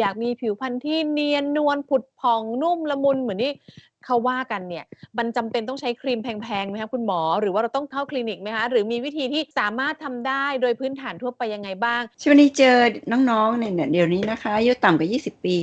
อยากมีผิวพรรณที่เนียนนวลผุดผ่องนุ่มละมุนเหมือนที่เขาว่ากันเนี่ย มันจำเป็นต้องใช้ครีมแพงๆไหมคะคุณหมอ หรือว่าเราต้องเข้าคลินิกไหมคะ หรือมีวิธีที่สามารถทำได้โดยพื้นฐานทั่วไปยังไงบ้าง ช่วงนี้เจอน้องๆเนี่ยเดี๋ยวนี้นะคะอายุต่ำกว่า 20 ปี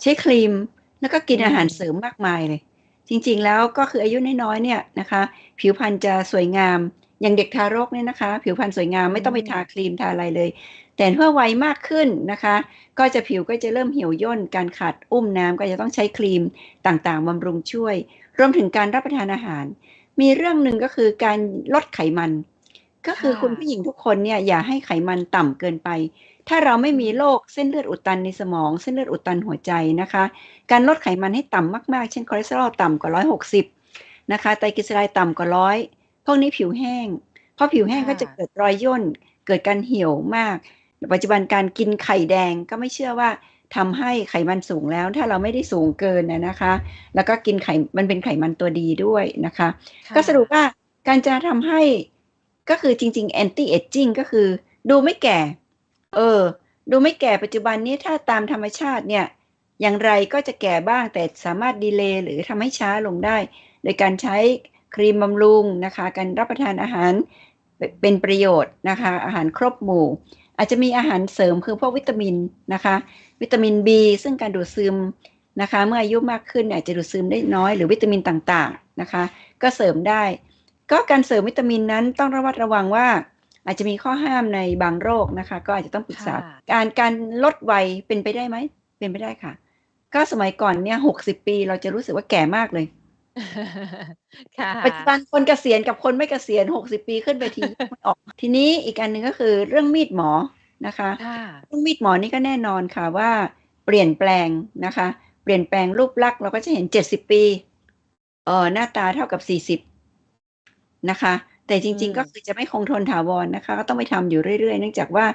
ใช้ครีมแล้วก็กินอาหารเสริมมากมายเลย จริงๆแล้วก็คืออายุน้อยๆเนี่ยนะคะ ผิวพรรณจะสวยงาม อย่างเด็กทารกเนี่ยนะคะ ผิวพรรณสวยงามไม่ต้องไปทาครีมทาอะไรเลย แต่เมื่อวัยมากขึ้นนะคะ ก็จะผิวก็จะเริ่มเหี่ยวย่น การขาดอุ้มน้ำก็จะต้องใช้ครีมต่างๆบำรุงช่วย รวมถึงการรับประทานอาหาร มีเรื่องหนึ่งก็คือการลดไขมัน ก็คือค่ะคุณผู้หญิงทุกคนเนี่ยอย่าให้ไขมันต่ำเกินไป ถ้าเราไม่มีโรคเส้นเลือดอุดตันในสมอง เส้นเลือดอุดตันหัวใจนะคะ การลดไขมันให้ต่ำมากๆ เช่นคอเลสเตอรอลต่ำกว่า160นะคะไตรกลีเซอไรด์ต่ำกว่าร้อย พวกนี้ผิวแห้ง เพราะผิวแห้งค่ะก็จะเกิดรอยย่น เกิดการเหี่ยวมาก ปัจจุบันการกินไข่แดงก็ไม่เชื่อว่าทำให้ไขมันสูงแล้วถ้าเราไม่ได้สูงเกินนะนะคะ แล้วก็กินไขมันเป็นไขมันตัวดีด้วยนะคะค่ะก็สรุปว่าการจะทำให้ก็คือจริง ๆ anti aging ก็คือ ดูไม่แก่ เออ ดูไม่แก่ปัจจุบันนี้ถ้าตามธรรมชาติเนี่ย อย่างไรก็จะแก่บ้างแต่สามารถดีเลย์หรือทำให้ช้าลงได้ โดยการใช้ ครีมบำรุงนะคะการรับประทานอาหารเป็นประโยชน์นะคะอาหารครบหมู่ อาจจะมีอาหารเสริมคือพวกวิตามินนะคะวิตามิน B ซึ่งการดูดซึมนะคะเมื่ออายุมากขึ้นเนี่ยอาจจะดูดซึมได้น้อยหรือวิตามินต่างๆนะคะก็เสริมได้ ก็การเสริมวิตามินนั้นต้องระมัดระวังว่า อาจจะมีข้อห้ามในบางโรคนะคะก็อาจจะต้องปรึกษาค่ะการการลดวัยเป็นไปได้ไหมเป็นไปได้ค่ะ ก็สมัยก่อนเนี่ยหกสิบปีเราจะรู้สึกว่าแก่มากเลย ค่ะปัจจุบันคนเกษียณกับคนไม่เกษียณหกสิบปีขึ้นไปทีไม่ออก ทีนี้อีกอันหนึ่งก็คือเรื่องมีดหมอนะคะค่ะเรื่องมีดหมอนี่ก็แน่นอนค่ะว่า เปลี่ยนแปลงนะคะ เปลี่ยนแปลงรูปลักษณ์เราก็จะเห็นเจ็ดสิบปีเออหน้าตาเท่ากับสี่สิบนะคะ แต่จริงอืมๆก็คือจะไม่คงทนถาวรนะคะ ก็ต้องไปทำอยู่เรื่อยๆ เนื่องจากว่า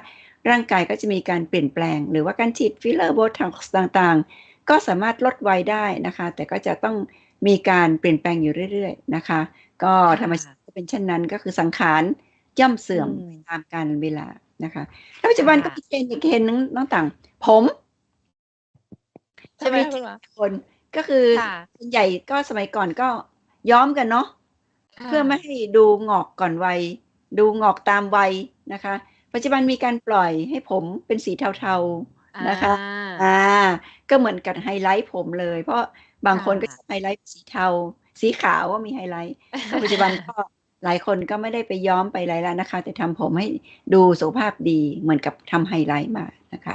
ร่างกายก็จะมีการเปลี่ยนแปลง หรือว่าการฉีดฟิลเลอร์โบท็อกซ์ต่างๆ ก็สามารถลดวัยได้นะคะ แต่ก็จะต้องมีการเปลี่ยนแปลงอยู่เรื่อยๆนะคะ ก็ธรรมชาติจะเป็นเช่นนั้นก็คือสังขารย่อมเสื่อมอืมตามกาลเวลานะคะแล้วปัจจุบันก็ค่ะมีเทรนด์อีกเทรนด์หนึงน้องต่าง ผมใช่ไหมจะคุณหมอคนก็คือค่ะส่วนใหญ่ก็สมัยก่อนก็ย้อมกันเนาะค่ะเพื่อไม่ให้ดูงอกก่อนวัย ดูงอกตามวัยนะคะ ปัจจุบันมีการปล่อยให้ผมเป็นสีเทาๆ นะคะอ่าอ่าก็เหมือนกับไฮไลท์ผมเลย เพราะบางคนก็ค่ะชอบไฮไลท์สีเทา สีขาวว่ามีไฮไลท์ปัจจุบันก็หลายคนก็ไม่ได้ไปย้อมไปอะไรแล้วนะคะ แต่ทำผมให้ดูสุขภาพดีเหมือนกับทำไฮไลท์มานะคะ